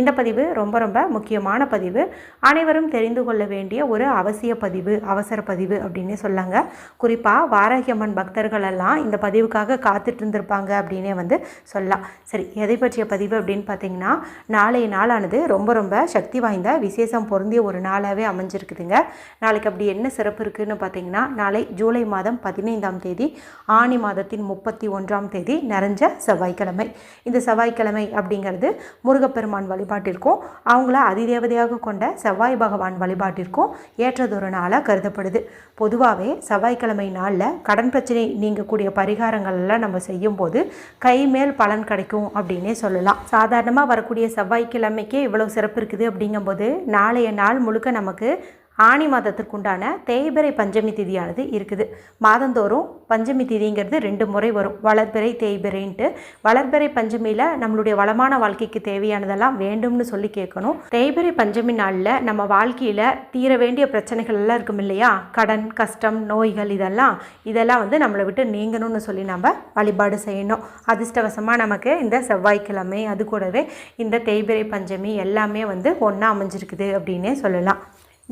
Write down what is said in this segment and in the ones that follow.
இந்த பதிவு ரொம்ப ரொம்ப முக்கியமான பதிவு. அனைவரும் தெரிந்து கொள்ள வேண்டிய ஒரு அவசிய பதிவு அவசர பதிவு அப்படின்னே சொல்லாங்க. குறிப்பாக வாராகியம்மன் பக்தர்கள் எல்லாம் இந்த பதிவுக்காக காத்துட்டு இருந்திருப்பாங்க அப்படின்னே வந்து சொல்லலாம். சரி எதை பற்றிய பதிவு அப்படின்னு பார்த்தீங்கன்னா நாளைய நாளானது ரொம்ப ரொம்ப சக்தி வாய்ந்த விசேஷம் பொருந்திய ஒரு நாளாகவே அமைஞ்சிருக்குதுங்க. நாளைக்கு அப்படி என்ன சிறப்பு இருக்குதுன்னு பார்த்தீங்கன்னா நாளை ஜூலை மாதம் பதினைந்தாம் தேதி ஆணி மாதத்தின் முப்பத்தி ஒன்றாம் தேதி நிறைஞ்ச செவ்வாய்க்கிழமை. இந்த செவ்வாய்க்கிழமை அப்படிங்கிறது முருகப்பெருமான் வழிபாட்டிற்கும் அவங்கள அதிதேவதையாக கொண்ட செவ்வாய் பகவான் வழிபாட்டிற்கும் ஏற்றதொரு நாளாக கருதப்படுது. பொதுவாகவே செவ்வாய்க்கிழமை நாளில் கடன் பிரச்சனை நீங்கக்கூடிய பரிகாரங்கள் எல்லாம் நம்ம செய்யும்போது கை மேல் பலன் கிடைக்கும் அப்படின்னே சொல்லலாம். சாதாரணமாக வரக்கூடிய செவ்வாய்க்கிழமைக்கே இவ்வளோ சிறப்பு இருக்குது அப்படிங்கும்போது நாளைய நாள் முழுக்க நமக்கு ஆணி மாதத்திற்குண்டான தேய்பிறை பஞ்சமி திதியானது இருக்குது. மாதந்தோறும் பஞ்சமி திதிங்கிறது ரெண்டு முறை வரும். வளர்பிறை தேய்பிறைன்ட்டு. வளர்பிறை பஞ்சமியில் நம்மளுடைய வளமான வாழ்க்கைக்கு தேவையானதெல்லாம் வேண்டும்னு சொல்லி கேட்கணும். தேய்பிறை பஞ்சமி நாளில் நம்ம வாழ்க்கையில் தீர வேண்டிய பிரச்சனைகள் எல்லாம் இருக்கும் இல்லையா? கடன் கஷ்டம் நோய்கள் இதெல்லாம் இதெல்லாம் வந்து நம்மளை விட்டு நீங்கணும்னு சொல்லி நம்ம வழிபாடு செய்யணும். அதிர்ஷ்டவசமாக நமக்கு இந்த செவ்வாய்க்கிழமை அது கூடவே இந்த தேய்பிறை பஞ்சமி எல்லாமே வந்து ஒன்றா அமைஞ்சிருக்குது அப்படின்னே சொல்லலாம்.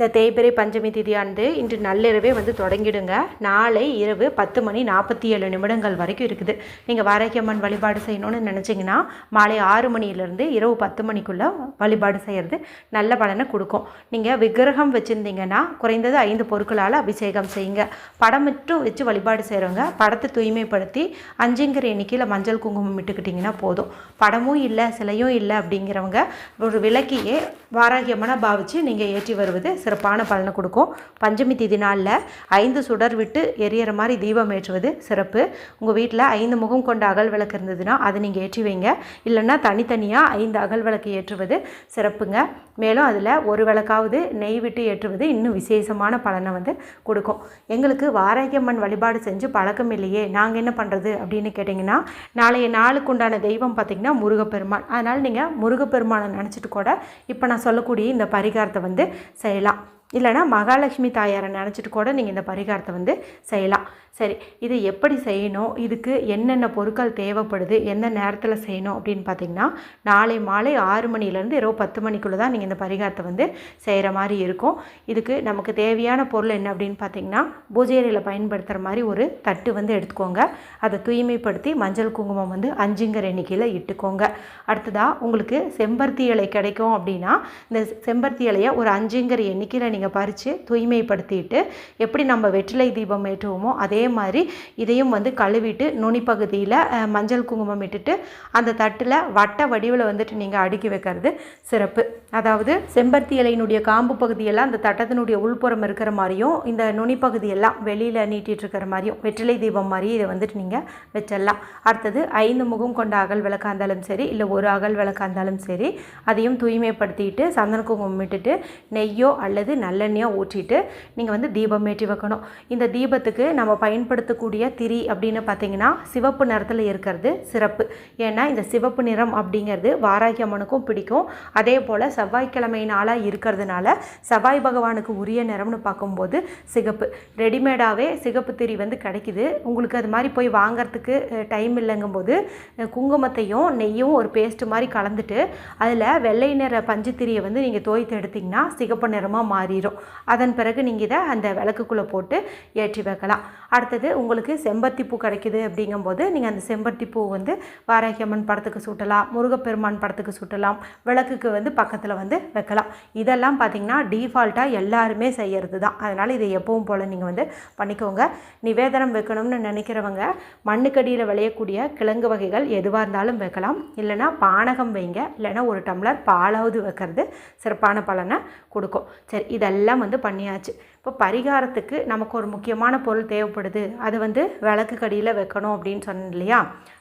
இந்த தேய்பிறை பஞ்சமி திதியானது இன்று நள்ளிரவே வந்து தொடங்கிடுங்க. நாளை இரவு பத்து மணி நாற்பத்தி ஏழு நிமிடங்கள் வரைக்கும் இருக்குது. நீங்கள் வாராகியம்மன் வழிபாடு செய்யணும்னு நினச்சிங்கன்னா மாலை ஆறு மணியிலேருந்து இரவு பத்து மணிக்குள்ளே வழிபாடு செய்கிறது நல்ல பலனை கொடுக்கும். நீங்கள் விக்கிரகம் வச்சுருந்தீங்கன்னா குறைந்தது ஐந்து பொருட்களால் அபிஷேகம் செய்யுங்க. படம் மட்டும் வச்சு வழிபாடு செய்கிறவங்க படத்தை தூய்மைப்படுத்தி அஞ்சுங்கிற எண்ணிக்கையில் மஞ்சள் குங்குமம் இட்டுக்கிட்டிங்கன்னா போதும். படமும் இல்லை சிலையும் இல்லை அப்படிங்கிறவங்க ஒரு விளக்கியே வாராகியம்மனை பாவிச்சு நீங்கள் ஏற்றி வருவது சிறப்பான பலனை கொடுக்கும். பஞ்சமி திதி நாளில் ஐந்து சுடர் விட்டு எரியற மாதிரி தீபம் ஏற்றுவது சிறப்பு. உங்கள் வீட்டில் ஐந்து முகம் கொண்ட அகல் விளக்கு இருந்ததுன்னா அதை நீங்கள் ஏற்றி வைங்க. இல்லைன்னா தனித்தனியாக ஐந்து அகல் விளக்கு ஏற்றுவது சிறப்புங்க. மேலும் அதில் ஒரு விளக்காவது நெய் விட்டு ஏற்றுவது இன்னும் விசேஷமான பலனை வந்து கொடுக்கும். எங்களுக்கு வாராகியம்மன் வழிபாடு செஞ்சு பழக்கம் இல்லையே நாங்கள் என்ன பண்ணுறது அப்படின்னு கேட்டிங்கன்னா நாளைய நாளுக்குண்டான தெய்வம் பார்த்திங்கன்னா முருகப்பெருமான் அதனால் நீங்கள் முருகப்பெருமானை நினச்சிட்டு கூட இப்போ நான் சொல்லக்கூடிய இந்த பரிகாரத்தை வந்து செய்யலாம். இல்லைனா மகாலட்சுமி தாயாரை நினச்சிட்டு கூட நீங்கள் இந்த பரிகாரத்தை வந்து செய்யலாம். சரி இது எப்படி செய்யணும்? இதுக்கு என்னென்ன பொருட்கள் தேவைப்படுது? எந்த நேரத்தில் செய்யணும் அப்படின்னு பார்த்தீங்கன்னா நாளை மாலை ஆறு மணிலேருந்து இரவு பத்து மணிக்குள்ளே தான் நீங்கள் இந்த பரிகாரத்தை வந்து செய்கிற மாதிரி இருக்கும். இதுக்கு நமக்கு தேவையான பொருள் என்ன அப்படின்னு பார்த்தீங்கன்னா பூஜையறையில் பயன்படுத்துகிற மாதிரி ஒரு தட்டு வந்து எடுத்துக்கோங்க. அதை தூய்மைப்படுத்தி மஞ்சள் குங்குமம் வந்து அஞ்சுங்கிற எண்ணிக்கையில் இட்டுக்கோங்க. அடுத்ததாக உங்களுக்கு செம்பருத்தி இலை கிடைக்கும் அப்படின்னா இந்த செம்பருத்தி இலையை ஒரு அஞ்சுங்கிற எண்ணிக்கையில் நீங்கள் பறித்து தூய்மைப்படுத்திட்டு எப்படி நம்ம வெற்றிலை தீபம் ஏற்றுவோமோ அதே மாதிரி இதையும் வந்து கழுவிட்டு நுனி பகுதியில் மஞ்சள் குங்குமம் இட்டுட்டு அந்த தட்டில் வட்ட வடிவில் வந்துட்டு நீங்கள் அடுக்கி வைக்கிறது சிறப்பு. அதாவது செம்பருத்தி இலையினுடைய காம்பு பகுதியெல்லாம் அந்த தட்டத்தினுடைய உள்புறம் இருக்கிற மாதிரியும் இந்த நுனி பகுதியெல்லாம் வெளியில் நீட்டிட்டு இருக்கிற மாதிரியும் வெற்றிலை தீபம் மாதிரி இதை வந்துட்டு நீங்கள் வச்சிடலாம். அடுத்தது ஐந்து முகம் கொண்ட அகல் விளக்காக இருந்தாலும் சரி இல்லை ஒரு அகல் விளக்காக இருந்தாலும் சரி அதையும் தூய்மைப்படுத்திட்டு சந்தன குங்குமம் இட்டுட்டு நெய்யோ அல்லது நல்லெண்ணெயோ ஊற்றிட்டு நீங்கள் வந்து தீபம் ஏற்றி வைக்கணும். இந்த தீபத்துக்கு நம்ம பயன்படுத்தக்கூடிய திரி அப்படின்னு பார்த்தீங்கன்னா சிவப்பு நிறத்தில் இருக்கிறது சிறப்பு. ஏன்னா இந்த சிவப்பு நிறம் அப்படிங்கிறது வாராகி அம்மனுக்கும் பிடிக்கும். அதே போல் செவ்வாய்க்கிழமை நாளாக இருக்கிறதுனால செவ்வாய் பகவானுக்கு உரிய நிறம்னு பார்க்கும்போது சிகப்பு. ரெடிமேடாகவே சிகப்பு திரி வந்து கிடைக்குது. உங்களுக்கு அது மாதிரி போய் வாங்கிறதுக்கு டைம் இல்லைங்கும்போது குங்குமத்தையும் நெய்யும் ஒரு பேஸ்ட் மாதிரி கலந்துட்டு அதில் வெள்ளை நிற பஞ்சு திரியை வந்து நீங்கள் தோய்த்து எடுத்திங்கன்னா சிகப்பு நிறமாக மாறிடும் அதன் பிறகு நீங்கள் இதை அந்த விளக்குக்குள்ளே போட்டு ஏற்றி வைக்கலாம். அடுத்தது உங்களுக்கு செம்பருத்தி பூ கிடைக்குது அப்படிங்கும்போது நீங்கள் அந்த செம்பருத்தி பூ வந்து வாராகியம்மன் படத்துக்கு சூட்டலாம் முருகப்பெருமான் படத்துக்கு சூட்டலாம் விளக்குக்கு வந்து பக்கத்தில் வந்து வைக்கலாம். இதெல்லாம் பார்த்தீங்கன்னா டீஃபால்ட்டாக எல்லாருமே செய்கிறது தான் அதனால் இதை எப்பவும் போல் நீங்கள் வந்து பண்ணிக்கோங்க. நிவேதனம் வைக்கணும்னு நினைக்கிறவங்க மண்ணுக்கடியில் விளையக்கூடிய கிழங்கு வகைகள் எதுவாக இருந்தாலும் வைக்கலாம். இல்லைன்னா பானகம் வைங்க. இல்லைன்னா ஒரு டம்ளர் பாலாவது வைக்கிறது சிறப்பான பலனை கொடுக்கும். சரி இதெல்லாம் வந்து பண்ணியாச்சு. இப்போ பரிகாரத்துக்கு நமக்கு ஒரு முக்கியமான பொருள் தேவைப்படுது. அது வந்து விளக்கு கடியில் வைக்கணும் அப்படின்னு சொன்னேன் இல்லையா?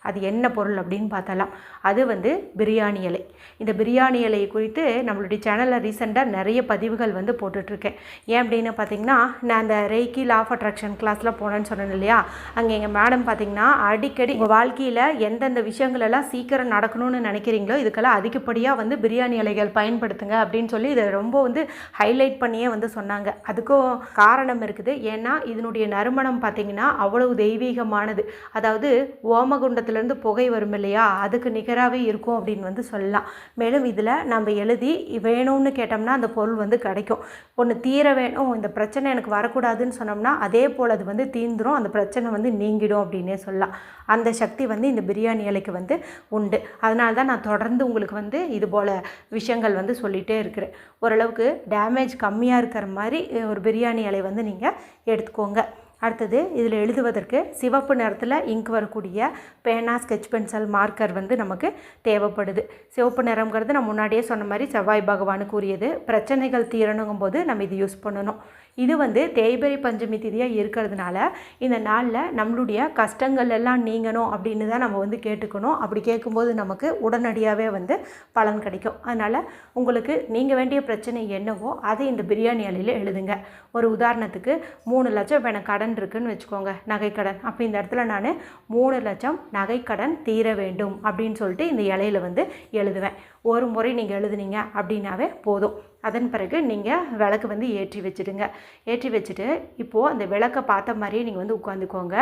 அது என்ன பொருள் அப்படின்னு பார்த்தலாம் அது வந்து பிரியாணி இலை. இந்த பிரியாணி இலையை குறித்து நம்மளுடைய சேனலில் ரீசெண்டாக நிறைய பதிவுகள் வந்து போட்டுட்ருக்கேன். ஏன் அப்படின்னு பார்த்தீங்கன்னா நான் அந்த ரெய்கி லா ஆஃப் அட்ராக்ஷன் கிளாஸில் போனேன்னு சொன்னேன் இல்லையா? அங்கே எங்கள் மேடம் பார்த்தீங்கன்னா அடிக்கடி உங்கள் வாழ்க்கையில் எந்தெந்த விஷயங்களெல்லாம் சீக்கிரம் நடக்கணும்னு நினைக்கிறீங்களோ இதுக்கெல்லாம் அதிகப்படியாக வந்து பிரியாணி இலைகள் பயன்படுத்துங்க அப்படின்னு சொல்லி இதை ரொம்ப வந்து ஹைலைட் பண்ணியே வந்து சொன்னாங்க. அதுக்கும் காரணம் இருக்குது. ஏன்னா இதனுடைய நறுமணம் பார்த்தீங்கன்னா அவ்வளவு தெய்வீகமானது. அதாவது ஓமகுண்டத்துலேருந்து புகை வரும் இல்லையா? அதுக்கு நிகராகவே இருக்கும் அப்படின்னு வந்து சொல்லலாம். மேலும் இதில் நம்ம எழுதி வேணும்னு கேட்டோம்னா அந்த பொருள் வந்து கிடைக்கும். ஒன்று தீர வேணும் இந்த பிரச்சனை எனக்கு வரக்கூடாதுன்னு சொன்னோம்னா அதே போல் அது வந்து தீந்துரும் அந்த பிரச்சனை வந்து நீங்கிடும் அப்படின்னே சொல்லலாம். அந்த சக்தி வந்து இந்த பிரியாணி இலைக்கு வந்து உண்டு. அதனால தான் நான் தொடர்ந்து உங்களுக்கு வந்து இது போல் விஷயங்கள் வந்து சொல்லிகிட்டே இருக்கிறேன். ஓரளவுக்கு டேமேஜ் கம்மியாக இருக்கிற மாதிரி ஒரு பிரியாணி இலை வந்து நீங்கள் எடுத்துக்கோங்க. அடுத்தது இதில் எழுதுவதற்கு சிவப்பு நிறத்தில் இங்க் வரக்கூடிய பேனா ஸ்கெச் பென்சில் மார்க்கர் வந்து நமக்கு தேவைப்படுது. சிவப்பு நிறங்கிறது நான் முன்னாடியே சொன்ன மாதிரி செவ்வாய் பகவானுக்கு உரியது பிரச்சனைகள் தீரணுங்கும் போது நம்ம இது யூஸ் பண்ணணும். இது வந்து தேய்பிரை பஞ்சமி திதியாக இருக்கிறதுனால இந்த நாளில் நம்மளுடைய கஷ்டங்கள் எல்லாம் நீங்கணும் அப்படின்னு தான் நம்ம வந்து கேட்டுக்கணும். அப்படி கேட்கும்போது நமக்கு உடனடியாகவே வந்து பலன் கிடைக்கும். அதனால் உங்களுக்கு நீங்கள் வேண்டிய பிரச்சனை என்னவோ அதை இந்த பிரியாணி அலையில் எழுதுங்க. ஒரு உதாரணத்துக்கு மூணு லட்சம் இப்போ எனக்கு கடன் இருக்குன்னு வச்சுக்கோங்க நகைக்கடன் அப்போ இந்த இடத்துல நான் மூணு லட்சம் நகைக்கடன் தீர வேண்டும் அப்படின்னு சொல்லிட்டு இந்த இலையில் வந்து எழுதுவேன். ஒரு முறை நீங்கள் எழுதுனீங்க அப்படின்னாவே போதும். அதன் பிறகு நீங்கள் விளக்கு வந்து ஏற்றி வச்சுடுங்க. ஏற்றி வச்சுட்டு இப்போது அந்த விளக்கை பார்த்த மாதிரியே நீங்கள் வந்து உட்காந்துக்கோங்க.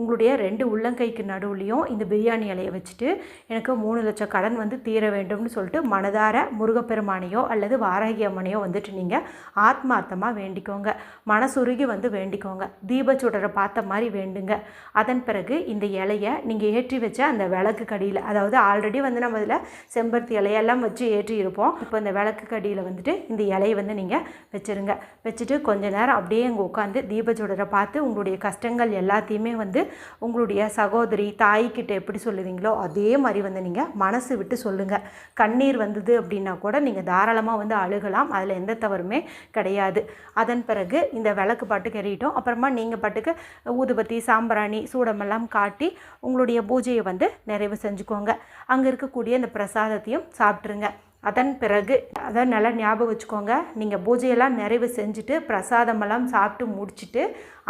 உங்களுடைய ரெண்டு உள்ளங்கைக்கு நடுவுலையும் இந்த பிரியாணி இலையை வச்சுட்டு எனக்கு மூணு லட்சம் கடன் வந்து தீர வேண்டும்னு சொல்லிட்டு மனதார முருகப்பெருமானையோ அல்லது வாராகி அம்மனையோ வந்துட்டு நீங்கள் ஆத்மார்த்தமாக வேண்டிக்கோங்க. மனசுருகி வந்து வேண்டிக்கோங்க. தீபச்சுடரை பார்த்த மாதிரி வேண்டுங்க. அதன் பிறகு இந்த இலையை நீங்கள் ஏற்றி வச்ச அந்த விளக்கு கடியில் அதாவது ஆல்ரெடி வந்து நம்ம இதில் செம்பருத்தி இலையெல்லாம் வச்சு ஏற்றி இருப்போம் இப்போ இந்த விளக்கு கடியில் வந்துட்டு இந்த இலையை வந்து நீங்கள் வச்சுருங்க. வச்சுட்டு கொஞ்ச நேரம் அப்படியே அங்கே உட்காந்து தீபஜோடரை பார்த்து உங்களுடைய கஷ்டங்கள் எல்லாத்தையுமே வந்து உங்களுடைய சகோதரி தாய்கிட்ட எப்படி சொல்லுவீங்களோ அதே மாதிரி வந்து நீங்கள் மனசு விட்டு சொல்லுங்கள் கண்ணீர் வந்தது அப்படின்னா கூட நீங்கள் தாராளமாக வந்து அழுகலாம். அதில் எந்த தவறுமே கிடையாது. அதன் பிறகு இந்த விளக்கு பாட்டுக்கு எறியிட்டோம் அப்புறமா நீங்கள் பாட்டுக்கு ஊதுபத்தி சாம்பிராணி சூடமெல்லாம் காட்டி உங்களுடைய பூஜையை வந்து நிறைவு செஞ்சுக்கோங்க. அங்கே இருக்கக்கூடிய இந்த பிரசாதத்தையும் சாப்பிட்ருங்க அதன் பிறகு அதை நல்லா ஞாபகம் வச்சுக்கோங்க. நீங்கள் பூஜையெல்லாம் நிறைவு செஞ்சுட்டு பிரசாதமெல்லாம் சாப்பிட்டு முடிச்சுட்டு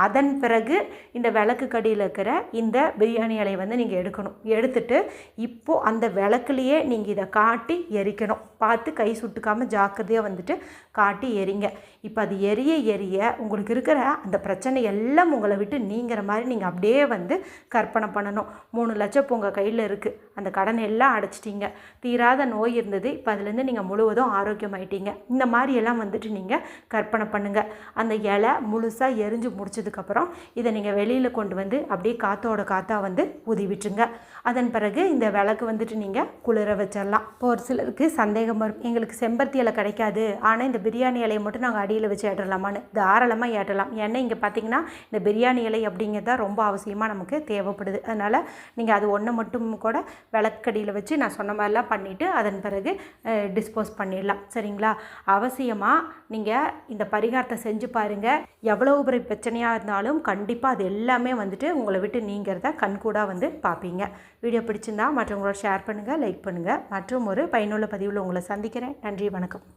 அதன் பிறகு இந்த விளக்கு கடியில் இருக்கிற இந்த பிரியாணி இலையை வந்து நீங்கள் எடுக்கணும். எடுத்துட்டு இப்போது அந்த விளக்குலையே நீங்கள் இதை காட்டி எரிக்கணும். பார்த்து கை சுட்டுக்காமல் ஜாக்கிரதையாக வந்துட்டு காட்டி எரிங்க. இப்போ அது எரிய எரிய உங்களுக்கு இருக்கிற அந்த பிரச்சனை எல்லாம் உங்களை விட்டு நீங்கிற மாதிரி நீங்கள் அப்படியே வந்து கற்பனை பண்ணணும். மூணு லட்சம் உங்கள் கையில் இருக்குது அந்த கடன் எல்லாம் அடைச்சிட்டிங்க. தீராத நோய் இருந்தது. இப்போ அதுலேருந்து நீங்கள் முழுவதும் ஆரோக்கியமாயிட்டீங்க. இந்த மாதிரியெல்லாம் வந்துட்டு நீங்கள் கற்பனை பண்ணுங்கள் அந்த இலை முழுசாக எரிஞ்சு முடிச்சதுக்கப்புறம் இதை நீங்கள் வெளியில் கொண்டு வந்து அப்படியே காற்றோட காற்றா வந்து ஊதி விட்டுருங்க. அதன் பிறகு இந்த விளக்கு வந்துட்டு நீங்கள் குளிர வச்சிடலாம். இப்போ ஒரு சிலருக்கு சந்தேகம் வரும். எங்களுக்கு செம்பருத்தி இலை கிடைக்காது. ஆனால் இந்த பிரியாணி இலையை மட்டும் நாங்கள் அடியில் வச்சு ஏற்றலாமான்னு தாராளமாக ஏற்றலாம். ஏன்னா இங்கே பார்த்தீங்கன்னா இந்த பிரியாணி இலை அப்படிங்கிறது தான் ரொம்ப அவசியமாக நமக்கு தேவைப்படுது. அதனால் நீங்கள் அது ஒன்று மட்டும் கூட விளக்கடியில் வச்சு நான் சொன்ன மாதிரிலாம் பண்ணிவிட்டு அதன் பிறகு டிஸ்போஸ் பண்ணிடலாம். சரிங்களா? அவசியமாக நீங்கள் இந்த பரிகாரத்தை செஞ்சு பாருங்கள் எவ்வளோ பெரிய பிரச்சனையாக இருந்தாலும் கண்டிப்பாக அது எல்லாமே வந்துட்டு உங்களை விட்டு நீங்கிறத கண்கூடாக வந்து பார்ப்பீங்க வீடியோ பிடிச்சிருந்தா மற்றவங்களோட ஷேர் பண்ணுங்கள் லைக் பண்ணுங்கள் மற்றும் ஒரு பயனுள்ள பதிவில் உங்களை சந்திக்கிறேன். நன்றி வணக்கம்.